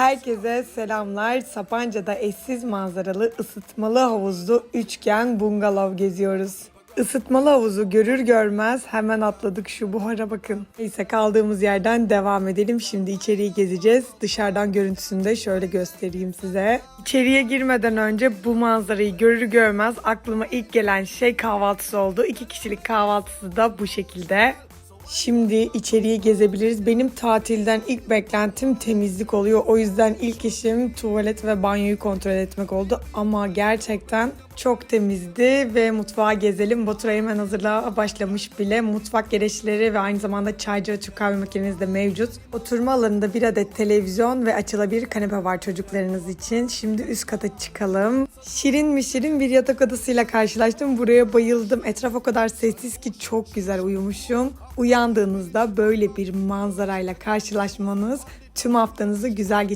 Herkese selamlar. Sapanca'da eşsiz manzaralı ısıtmalı havuzlu üçgen bungalov geziyoruz. Isıtmalı havuzu görür görmez hemen atladık şu buhara bakın. Neyse kaldığımız yerden devam edelim. Şimdi içeriği gezeceğiz. Dışarıdan görüntüsünü de şöyle göstereyim size. İçeriye girmeden önce bu manzarayı görür görmez aklıma ilk gelen şey kahvaltısı oldu. İki kişilik kahvaltısı da bu şekilde. Şimdi içeriği gezebiliriz. Benim tatilden ilk beklentim temizlik oluyor. O yüzden ilk işim tuvalet ve banyoyu kontrol etmek oldu. Ama gerçekten çok temizdi ve mutfağa gezelim. Batura hemen hazırlığa başlamış bile. Mutfak gereçleri ve aynı zamanda çaycı Türk kahve makineniz de mevcut. Oturma alanında bir adet televizyon ve açılabilir kanepe var çocuklarınız için. Şimdi üst kata çıkalım. Şirin mi şirin bir yatak odasıyla karşılaştım. Buraya bayıldım. Etraf o kadar sessiz ki çok güzel uyumuşum. Uyandığınızda böyle bir manzarayla karşılaşmanız tüm haftanızı güzel geçirecek.